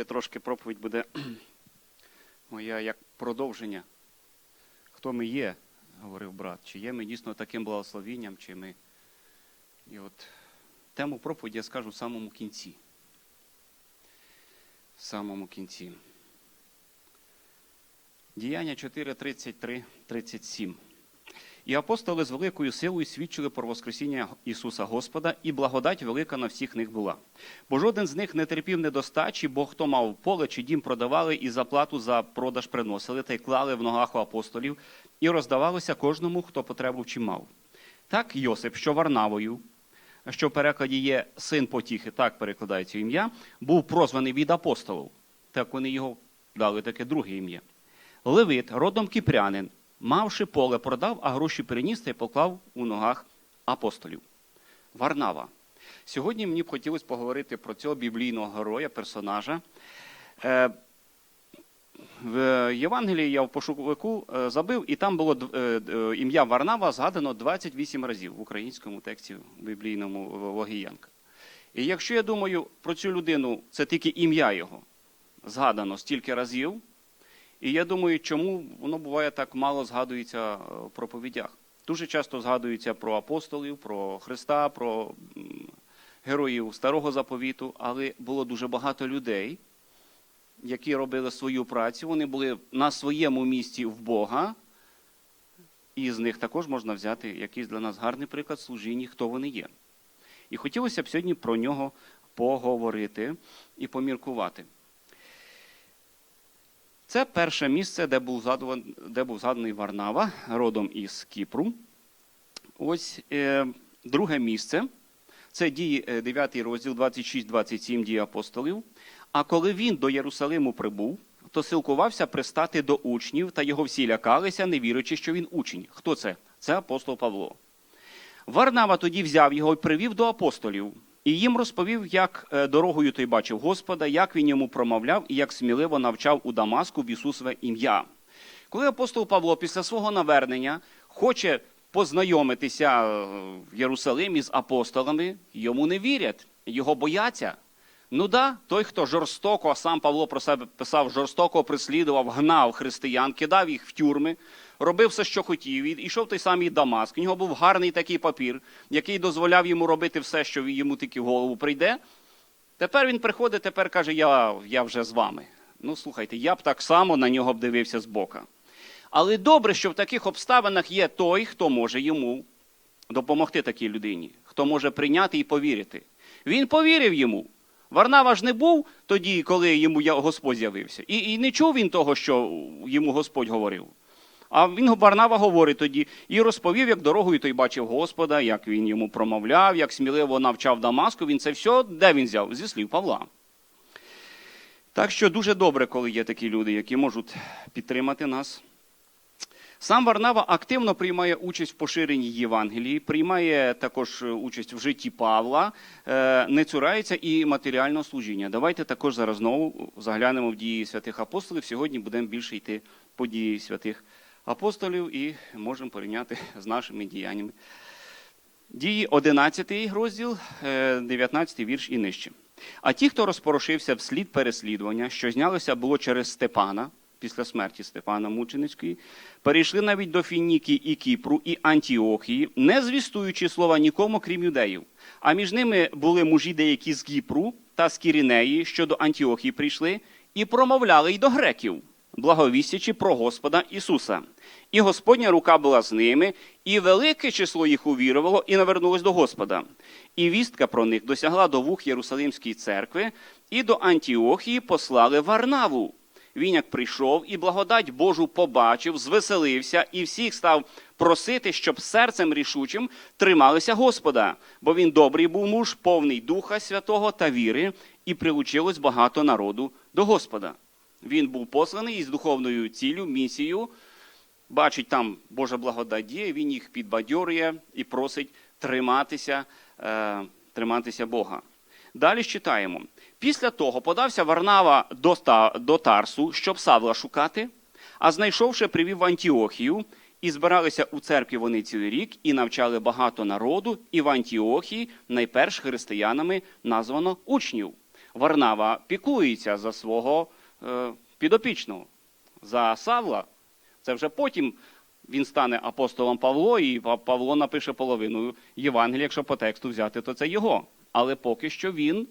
Ніби трошки проповідь буде моя як продовження. Хто ми є, говорив брат, чи є ми дійсно таким благословінням, чи ми. І от тему проповіді я скажу в самому кінці. В самому кінці. Діяння 4, 33, 37. І апостоли з великою силою свідчили про Воскресіння Ісуса Господа, і благодать велика на всіх них була. Бо жоден з них не терпів недостачі, бо хто мав поле чи дім продавали і заплату за продаж приносили та й клали в ногах у апостолів, і роздавалося кожному, хто потребу чи мав. Так Йосип, що Варнавою, що в перекладі є син потіхи, так перекладається ім'я, був прозваний від апостолів. Так вони його дали таке друге ім'я. Левит, родом кіпрянин, мавши поле, продав, а гроші переніс та й поклав у ногах апостолів. Варнава. Сьогодні мені б хотілося поговорити про цього біблійного героя, персонажа. Е, В Євангелії я в пошуковику е, забив, і там було е, ім'я Варнава згадано 28 разів в українському тексті біблійному Логіянка. І якщо я думаю про цю людину, це тільки ім'я його згадано стільки разів, і я думаю, чому воно буває так мало згадується е, в проповідях. Дуже часто згадується про апостолів, про Христа, про героїв старого заповіту, але було дуже багато людей, які робили свою працю. Вони були на своєму місці в Бога, і з них також можна взяти якийсь для нас гарний приклад служіння, хто вони є. І хотілося б сьогодні про нього поговорити і поміркувати. Це перше місце, де був, згадуван- де був згаданий Варнава, родом із Кіпру. Ось е, друге місце. Це дії е, 9 розділ 26-27 дії апостолів. А коли він до Єрусалиму прибув, то силкувався пристати до учнів, та його всі лякалися, не вірячи, що він учень. Хто це? Це апостол Павло. Варнава тоді взяв його і привів до апостолів, і їм розповів, як е, дорогою той бачив Господа, як він йому промовляв і як сміливо навчав у Дамаску в Ісусове ім'я. Коли апостол Павло після свого навернення хоче познайомитися е, в Єрусалимі з апостолами, йому не вірять, його бояться. Ну да, той, хто жорстоко, а сам Павло про себе писав, жорстоко прислідував, гнав християн, кидав їх в тюрми, робив все, що хотів, і йшов той самий Дамаск. У нього був гарний такий папір, який дозволяв йому робити все, що йому тільки в голову прийде. Тепер він приходить, тепер каже, я, я вже з вами. Ну, слухайте, я б так само на нього б дивився збока. Але добре, що в таких обставинах є той, хто може йому допомогти такій людині, хто може прийняти і повірити. Він повірив йому. Варнава ж не був тоді, коли йому Господь з'явився. І, і не чув він того, що йому Господь говорив. А він Варнава говорить тоді і розповів, як дорогою той бачив Господа, як він йому промовляв, як сміливо навчав Дамаску. Він це все, де він взяв? Зі слів Павла. Так що дуже добре, коли є такі люди, які можуть підтримати нас. Сам Варнава активно приймає участь в поширенні Євангелії, приймає також е, участь в житті Павла, е, не цурається і матеріального служіння. Давайте також зараз знову заглянемо в дії святих апостолів. Сьогодні будемо більше йти по дії святих апостолів і можемо порівняти з нашими діяннями. Дії 11 розділ, е, 19 вірш і нижче. А ті, хто розпорошився вслід переслідування, що знялося було через Степана, після смерті Степана Мученицької, перейшли навіть до Фініки і Кіпру і Антіохії, не звістуючи слова нікому, крім юдеїв. А між ними були мужі деякі з Кіпру та з Кірінеї, що до Антіохії прийшли, і промовляли й до греків, благовістячи про Господа Ісуса. І Господня рука була з ними, і велике число їх увірувало і навернулось до Господа. І вістка про них досягла до вух Єрусалимської церкви, і до Антіохії послали Варнаву. Він як прийшов і благодать Божу побачив, звеселився і всіх став просити, щоб серцем рішучим трималися Господа, бо він добрий був муж, повний Духа Святого та віри, і прилучилось багато народу до Господа. Він був посланий із духовною ціллю, місією, бачить там Божа благодать діє, він їх підбадьорює і просить триматися, е, триматися Бога. Далі читаємо. Після того подався Варнава до, до Тарсу, щоб Савла шукати, а знайшовши, привів в Антіохію, і збиралися у церкві вони цілий рік, і навчали багато народу, і в Антіохії найперш християнами названо учнів. Варнава піклується за свого підопічного, за Савла. Це вже потім він стане апостолом Павло, і Павло напише половину Євангелія, якщо по тексту взяти, то це його. Але поки що він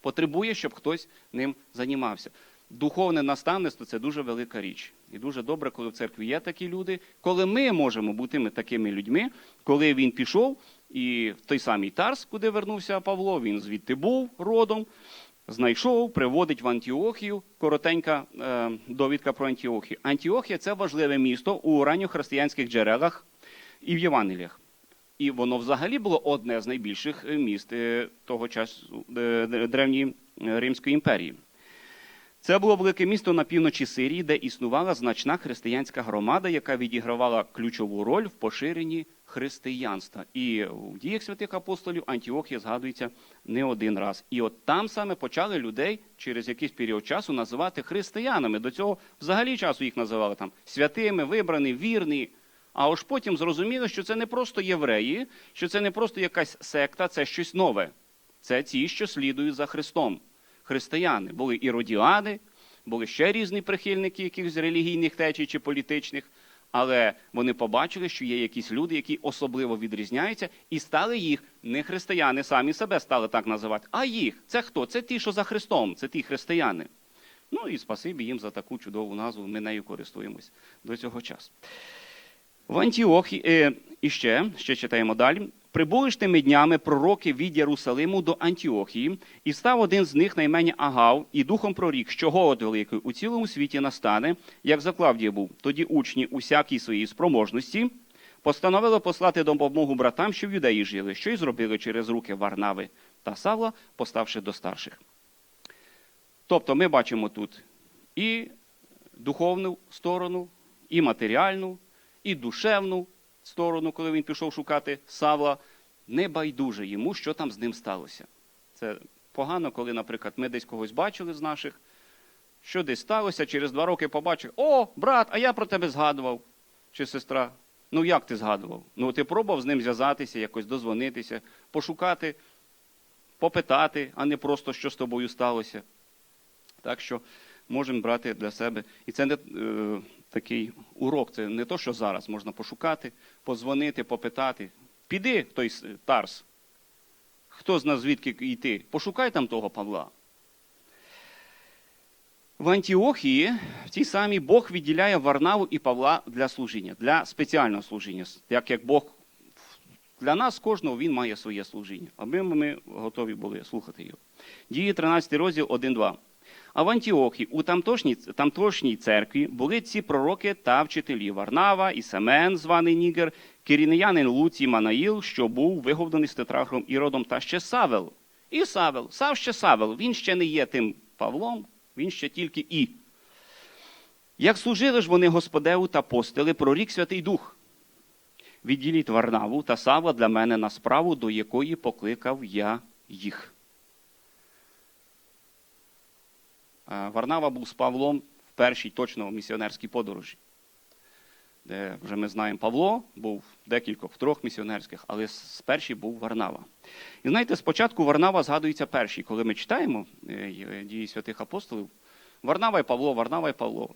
потребує, щоб хтось ним займався. Духовне наставництво це дуже велика річ. І дуже добре, коли в церкві є такі люди, коли ми можемо бути такими людьми, коли він пішов, і в той самий Тарс, куди вернувся Павло, він звідти був родом, знайшов, приводить в Антіохію. Коротенька е, довідка про Антіохію. Антіохія це важливе місто у ранньохристиянських джерелах і в Євангеліях. І воно взагалі було одне з найбільших міст е, того часу е, древньої е, Римської імперії. Це було велике місто на півночі Сирії, де існувала значна християнська громада, яка відігравала ключову роль в поширенні християнства. І в діях святих апостолів Антіохія згадується не один раз. І от там саме почали людей через якийсь період часу називати християнами. До цього взагалі часу їх називали там святими, вибрані, вірні. А ось потім зрозуміли, що це не просто євреї, що це не просто якась секта, це щось нове. Це ті, що слідують за Христом. Християни були іродіани, були ще різні прихильники якихось релігійних течій чи політичних, але вони побачили, що є якісь люди, які особливо відрізняються, і стали їх не християни, самі себе стали так називати, а їх. Це хто? Це ті, що за Христом, це ті християни. Ну і спасибі їм за таку чудову назву. Ми нею користуємось до цього часу. В Антіохі, е, і ще, ще читаємо далі. Прибули ж тими днями пророки від Єрусалиму до Антіохії, і став один з них на імені Агав, і духом прорік, що голод великий у цілому світі настане, як за Клавдія був. Тоді учні усякій своїй спроможності постановили послати допомогу братам, що в юдеї жили, що й зробили через руки Варнави та Савла, поставши до старших. Тобто ми бачимо тут і духовну сторону, і матеріальну, і душевну сторону, коли він пішов шукати Савла, не байдуже йому, що там з ним сталося. Це погано, коли, наприклад, ми десь когось бачили з наших, що десь сталося, через два роки побачив: О, брат, а я про тебе згадував. Чи сестра? Ну як ти згадував? Ну ти пробував з ним зв'язатися, якось дозвонитися, пошукати, попитати, а не просто що з тобою сталося. Так що можемо брати для себе. І це не е, такий урок, це не то, що зараз можна пошукати, позвонити, попитати. Піди той Тарс. Хто з нас звідки йти? Пошукай там того Павла. В Антіохії в тій самій Бог відділяє Варнаву і Павла для служіння, для спеціального служіння. Як як Бог для нас кожного він має своє служіння. Аби ми готові були слухати його. Дії 13 розділ 1-2. А в Антіохії, у тамтошній, тамтошній церкві були ці пророки та вчителі Варнава і Семен, званий Нігер, кирінеянин Луцій Манаїл, що був виговданий з тетрахром Іродом, та ще Савел. І Савел, Сав ще Савел, він ще не є тим Павлом, він ще тільки і. Як служили ж вони Господеву та постили, прорік Святий Дух. Відділіть Варнаву та Савла для мене на справу, до якої покликав я їх. Е, Варнава був з Павлом в першій точно місіонерській подорожі, де вже ми знаємо, Павло був декількох, в трьох місіонерських, але з першій був Варнава. І знаєте, спочатку Варнава згадується перший, коли ми читаємо е, дії святих апостолів. Варнава і Павло, Варнава і Павло.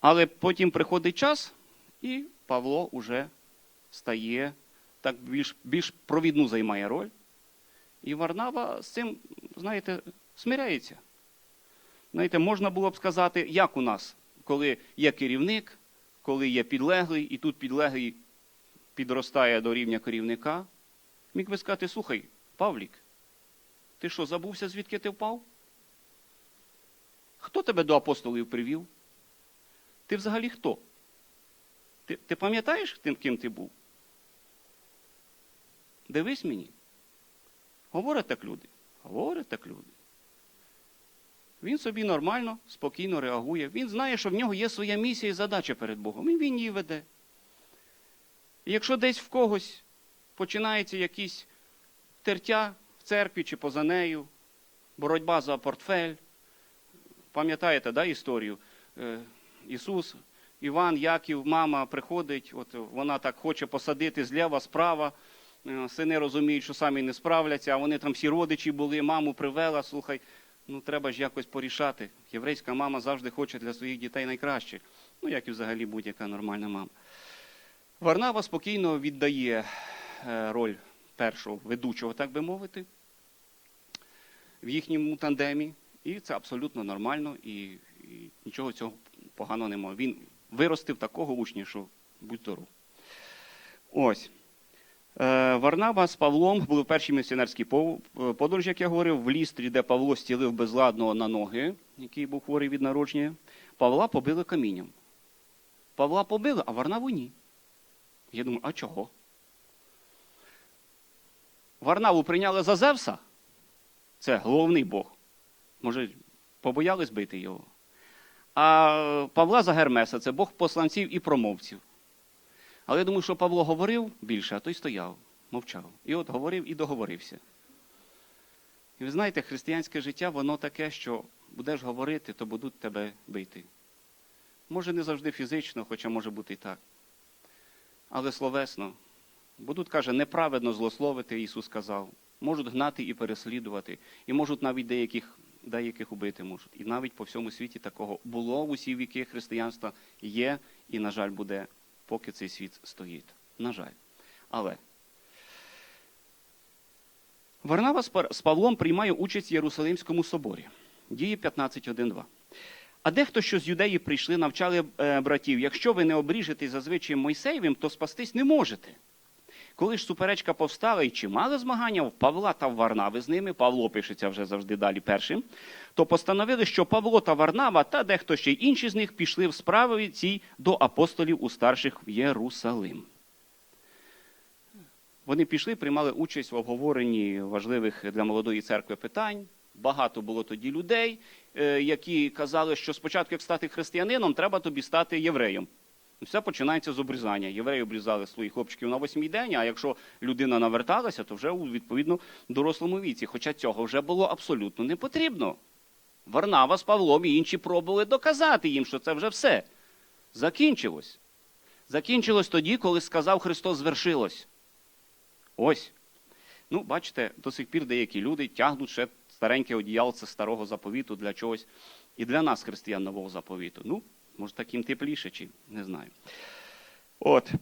Але потім приходить час, і Павло уже стає так більш, більш провідну займає роль. І Варнава з цим, знаєте, смиряється. Знаєте, можна було б сказати, як у нас, коли є керівник, коли є підлеглий, і тут підлеглий підростає до рівня керівника. Міг би сказати, слухай, Павлік, ти що, забувся, звідки ти впав? Хто тебе до апостолів привів? Ти взагалі хто? Ти, ти пам'ятаєш, тим, ким ти був? Дивись мені. Говорять так люди. Говорять так люди. Він собі нормально, спокійно реагує. Він знає, що в нього є своя місія і задача перед Богом. І він її веде. І якщо десь в когось починається якісь тертя в церкві чи поза нею, боротьба за портфель, пам'ятаєте да, історію? Е, Ісус, Іван, Яків, мама приходить, от вона так хоче посадити зліва, справа. Е, Сини розуміють, що самі не справляться, а вони там всі родичі були, маму привела, слухай, Ну, треба ж якось порішати. Єврейська мама завжди хоче для своїх дітей найкраще. Ну, як і взагалі будь-яка нормальна мама. Варнава спокійно віддає е, роль першого ведучого, так би мовити, в їхньому тандемі. І це абсолютно нормально, і, і нічого цього поганого немає. Він виростив такого учня, що будь здоров. Ось. Е, Варнава з Павлом були в першій місіонерській подорожі, як я говорив, в лістрі, де Павло стілив безладного на ноги, який був хворий від народження. Павла побили камінням. Павла побили, а Варнаву ні. Я думаю, а чого? Варнаву прийняли за Зевса. Це головний Бог. Може, побоялись бити його. А Павла за Гермеса це Бог посланців і промовців. Але я думаю, що Павло говорив більше, а той стояв, мовчав. І от говорив і договорився. І ви знаєте, християнське життя, воно таке, що будеш говорити, то будуть тебе бити. Може, не завжди фізично, хоча може бути і так. Але словесно. Будуть, каже, неправедно злословити, Ісус сказав. Можуть гнати і переслідувати, і можуть навіть деяких, деяких убити можуть. І навіть по всьому світі такого було в усі віки християнства, є і, на жаль, буде, поки цей світ стоїть. На жаль. Але Варнава з Павлом приймає участь в Єрусалимському соборі. Дії 15.1.2. А дехто, що з юдеї прийшли, навчали е, братів, якщо ви не обріжетесь за звичаєм Мойсеєвим, то спастись не можете. Коли ж суперечка повстала і чимали змагання в Павла та в Варнави з ними, Павло пишеться вже завжди далі першим, то постановили, що Павло та Варнава та дехто ще й інші з них пішли в справи цій до апостолів у старших в Єрусалим. Вони пішли, приймали участь в обговоренні важливих для молодої церкви питань. Багато було тоді людей, е, які казали, що спочатку, як стати християнином, треба тобі стати євреєм. Все починається з обрізання. Євреї обрізали своїх хлопчиків на восьмій день, а якщо людина наверталася, то вже у відповідно дорослому віці. Хоча цього вже було абсолютно не потрібно. Варнава з Павлом і інші пробували доказати їм, що це вже все. Закінчилось. Закінчилось тоді, коли сказав Христос, звершилось. Ось. Ну, бачите, до сих пір деякі люди тягнуть ще стареньке одіялце старого заповіту для чогось. І для нас, християн нового заповіту. Ну, може, таким тепліше, чи не знаю. От.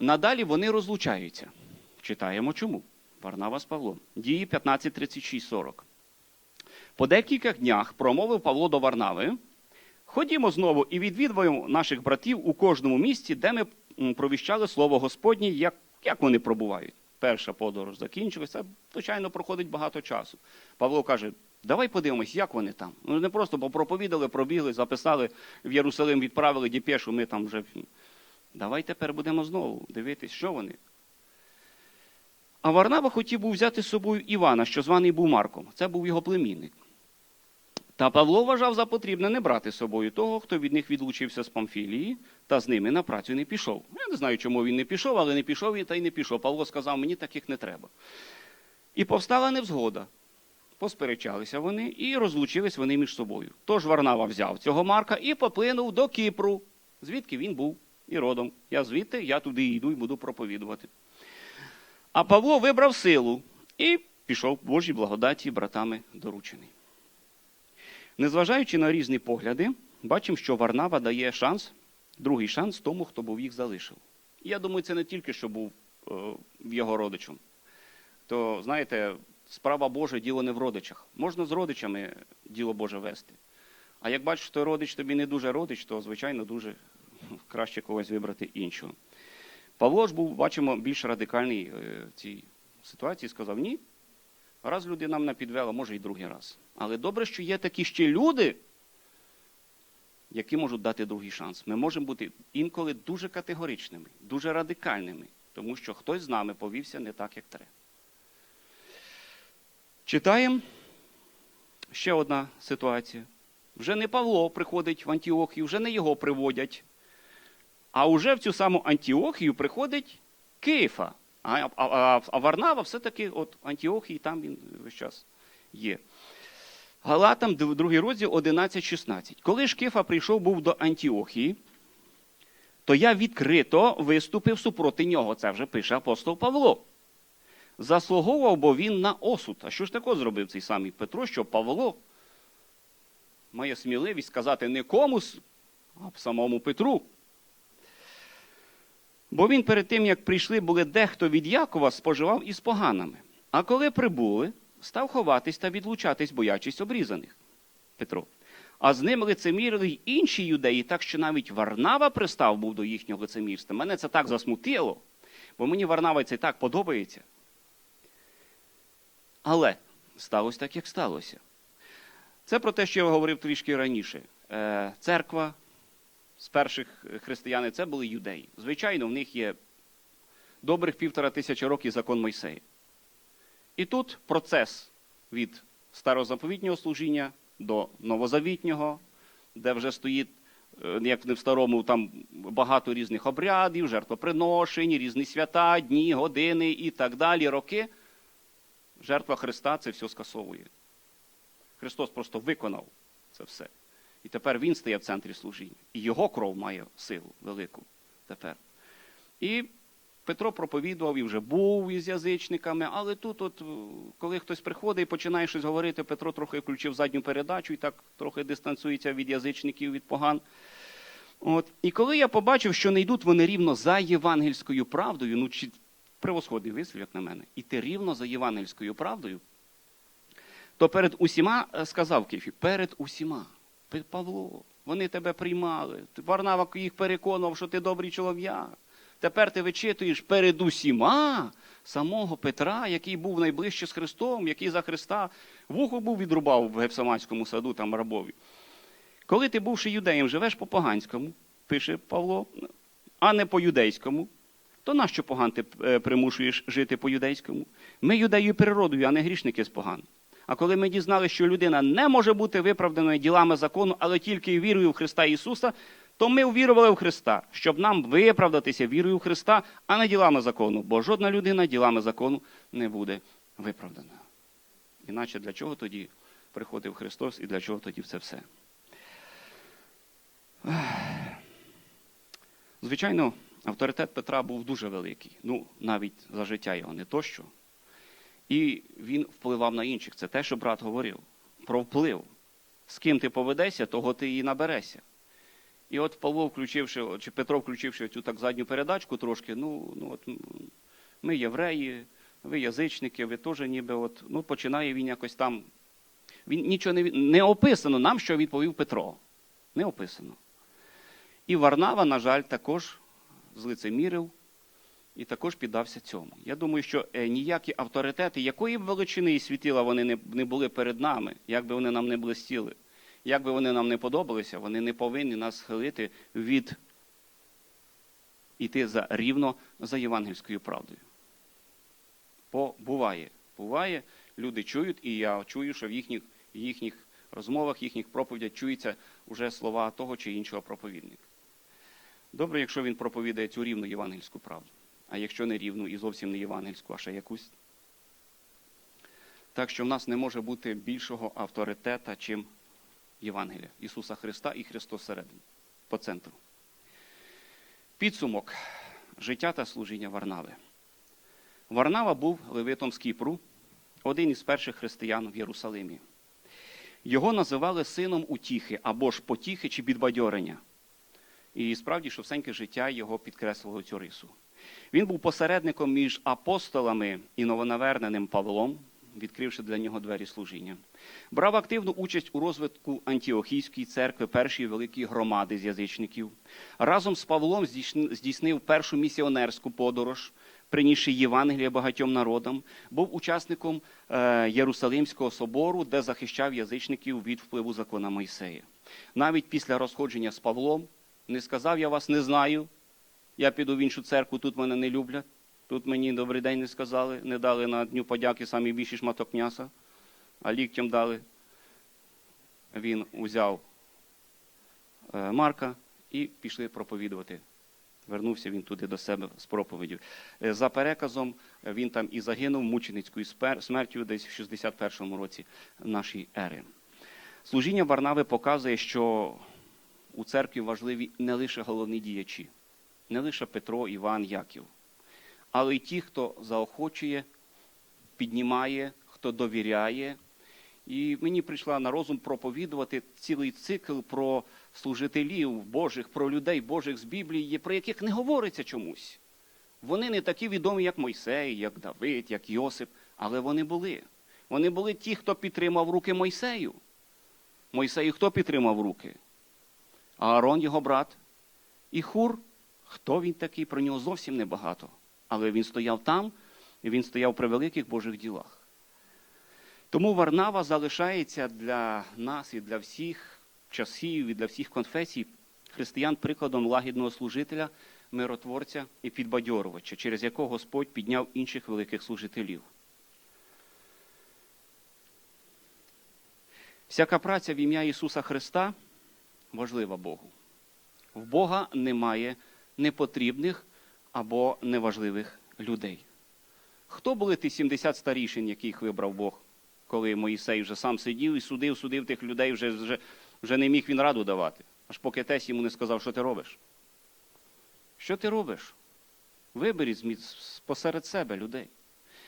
Надалі вони розлучаються. Читаємо чому. Варнава з Павлом. Дії 15, 36, 40. По декілька днях промовив Павло до Варнави. Ходімо знову і відвідуємо наших братів у кожному місці, де ми провіщали слово Господнє, як, як вони пробувають. Перша подорож закінчилася, звичайно, проходить багато часу. Павло каже: давай подивимось, як вони там. Ну не просто попроповідали, пробігли, записали в Єрусалим, відправили діпешу, ми там вже. Давай тепер будемо знову дивитись, що вони. А Варнава хотів був взяти з собою Івана, що званий був Марком. Це був його племінник. Та Павло вважав за потрібне не брати з собою того, хто від них відлучився з Памфілії, та з ними на працю не пішов. Я не знаю, чому він не пішов, але не пішов і та й не пішов. Павло сказав, мені таких не треба. І повстала невзгода. Посперечалися вони і розлучились вони між собою. Тож Варнава взяв цього Марка і поплинув до Кіпру, звідки він був і родом. Я звідти, я туди йду і буду проповідувати. А Павло вибрав силу і пішов Божій благодаті братами доручений. Незважаючи на різні погляди, бачимо, що Варнава дає шанс, другий шанс тому, хто був їх залишив. І я думаю, це не тільки що був е, його родичем. То, знаєте, справа Божа діло не в родичах. Можна з родичами діло Боже вести. А як бачиш, що родич тобі не дуже родич, то, звичайно, дуже краще когось вибрати іншого. Павло ж був, бачимо, більш радикальний е, в цій ситуації, сказав ні. Раз людина мене підвела, може і другий раз. Але добре, що є такі ще люди, які можуть дати другий шанс. Ми можемо бути інколи дуже категоричними, дуже радикальними, тому що хтось з нами повівся не так, як треба. Читаємо ще одна ситуація. Вже не Павло приходить в Антіохію, вже не його приводять. А вже в цю саму Антіохію приходить Киїфа. А, а, а, Варнава все-таки от Антіохії, там він весь час є. Галатам, д- другий розділ 11-16. Коли ж Кифа прийшов був до Антіохії, то я відкрито виступив супроти нього. Це вже пише апостол Павло. Заслуговував, бо він на осуд. А що ж таке зробив цей самий Петро, що Павло має сміливість сказати не комусь, а самому Петру. Бо він перед тим, як прийшли, були дехто від Якова споживав із поганими. А коли прибули, став ховатись та відлучатись, боячись обрізаних. Петро. А з ним лицемірили й інші юдеї, так що навіть Варнава пристав був до їхнього лицемірства. Мене це так засмутило, бо мені Варнава це так подобається. Але сталося так, як сталося. Це про те, що я говорив трішки раніше. Е, Церква з перших християн це були юдеї. Звичайно, в них є добрих півтора тисячі років закон Мойсея. І тут процес від старозаповітнього служіння до новозавітнього, де вже стоїть, е, як не в старому, там багато різних обрядів, жертвоприношень, різні свята, дні, години і так далі, роки. Жертва Христа це все скасовує. Христос просто виконав це все. І тепер Він стає в центрі служіння. І його кров має силу велику тепер. І Петро проповідував і вже був із язичниками, але тут, от, е, коли хтось приходить і починає щось говорити, Петро трохи включив задню передачу і так трохи дистанціюється від язичників, від поган. От. І коли я побачив, що не йдуть вони рівно за євангельською правдою, ну чи превосходний вислів, як на мене, іти рівно за євангельською правдою, то перед усіма е, сказав Київ, перед усіма. Павло, вони тебе приймали. Варнава їх переконував, що ти добрий чоловік. Тепер ти вичитуєш перед усіма самого Петра, який був найближче з Христом, який за Христа вухо був відрубав в Гефсиманському саду, там рабові. Коли ти, бувши юдеєм, живеш по поганському, пише Павло, а не по юдейському, то нащо поган ти е, примушуєш жити по юдейському? Ми юдею природою, а не грішники з поган. А коли ми дізналися, що людина не може бути виправданою ділами закону, але тільки вірою в Христа Ісуса, то ми увірували в Христа, щоб нам виправдатися вірою в Христа, а не ділами закону. Бо жодна людина ділами закону не буде виправдана. Іначе для чого тоді приходив Христос і для чого тоді це все? Звичайно, авторитет Петра був дуже великий. Ну, навіть за життя його не то що. І він впливав на інших. Це те, що брат говорив. Про вплив. З ким ти поведешся, того ти і наберешся. І от Павло, включивши, чи Петро, включивши цю так задню передачку трошки, ну, ну от ми євреї, ви язичники, ви теж ніби от, ну, починає він якось там. Він нічого не, не описано нам, що відповів Петро. Не описано. І Варнава, на жаль, також злицемірив і також піддався цьому. Я думаю, що е, ніякі авторитети, якої б величини і світила вони не, були перед нами, як би вони нам не блистіли, як би вони нам не подобалися, вони не повинні нас схилити від іти за рівно за євангельською правдою. Бо буває, буває, люди чують, і я чую, що в їхніх, їхніх розмовах, їхніх проповідях чуються вже слова того чи іншого проповідника. Добре, якщо він проповідає цю рівну євангельську правду, а якщо не рівну і зовсім не євангельську, а ще якусь. Так що в нас не може бути більшого авторитета, чим Євангелія Ісуса Христа і Христос середині, по центру. Підсумок життя та служіння Варнави. Варнава був левитом з Кіпру, один із перших християн в Єрусалимі. Його називали сином утіхи або ж потіхи чи підбадьорення. І справді, що всеньке життя його підкреслило цю рису. Він був посередником між апостолами і новонаверненим Павлом, відкривши для нього двері служіння. Брав активну участь у розвитку Антіохійської церкви, першої великої громади з язичників. Разом з Павлом здійснив першу місіонерську подорож, принісши Євангелія багатьом народам, був учасником е, Єрусалимського собору, де захищав язичників від впливу закона Мойсея. Навіть після розходження з Павлом не сказав, я вас не знаю, я піду в іншу церкву, тут мене не люблять. Тут мені добрий день не сказали, не дали на дню подяки самі більший шматок м'яса, а ліктям дали. Він узяв е, Марка і пішли проповідувати. Вернувся він туди до себе з проповіддю. Е, За переказом е, він там і загинув мученицькою смертю десь в 61-му році нашої ери. Служіння Варнави показує, що у церкві важливі не лише головні діячі, не лише Петро, Іван, Яків, але й ті, хто заохочує, піднімає, хто довіряє І мені прийшла на розум проповідувати цілий цикл про служителів Божих, про людей Божих з Біблії, про яких не говориться чомусь. Вони не такі відомі, як Мойсей, як Давид, як Йосип, але вони були. Вони були ті, хто підтримав руки Мойсею. Мойсею хто підтримав руки? Аарон, його брат. І Хур, хто він такий? Про нього зовсім небагато. Але він стояв там, і він стояв при великих Божих ділах. Тому Варнава залишається для нас і для всіх часів, і для всіх конфесій християн прикладом лагідного служителя, миротворця і підбадьорувача, через якого Господь підняв інших великих служителів. Всяка праця в ім'я Ісуса Христа важлива Богу. В Бога немає непотрібних або неважливих людей. Хто були ті 70 старішин, яких вибрав Бог, коли Моїсей вже сам сидів і судив, судив тих людей, вже, вже, вже не міг він раду давати, аж поки тесь йому не сказав, що ти робиш. Що ти робиш? Виберіть посеред себе людей.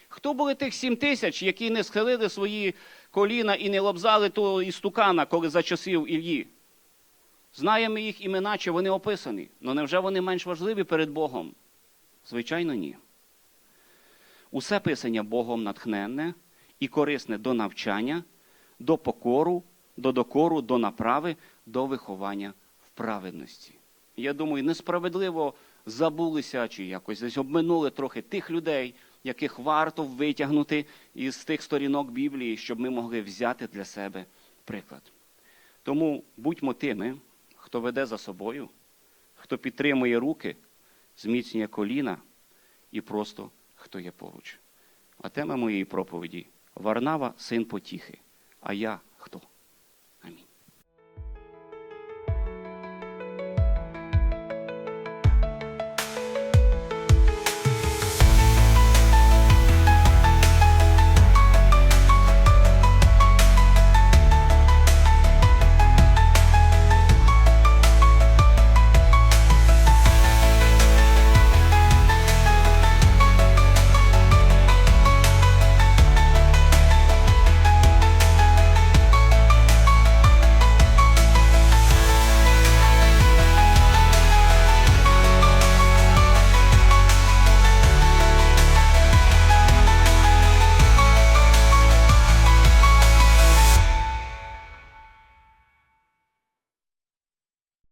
Хто були тих сім тисяч, які не схилили свої коліна і не лобзали того істукана, коли за часів Іллі? Знаємо їх імена, чи вони описані. Але невже вони менш важливі перед Богом? Звичайно, ні. Усе писання Богом натхненне і корисне до навчання, до покору, до докору, до направи, до виховання в праведності. Я думаю, несправедливо забулися чи якось десь обминули трохи тих людей, яких варто витягнути із тих сторінок Біблії, щоб ми могли взяти для себе приклад. Тому будьмо тими, хто веде за собою, хто підтримує руки, зміцнює коліна і просто хто є поруч. А тема моєї проповіді Варнава, син потіхи. А я хто?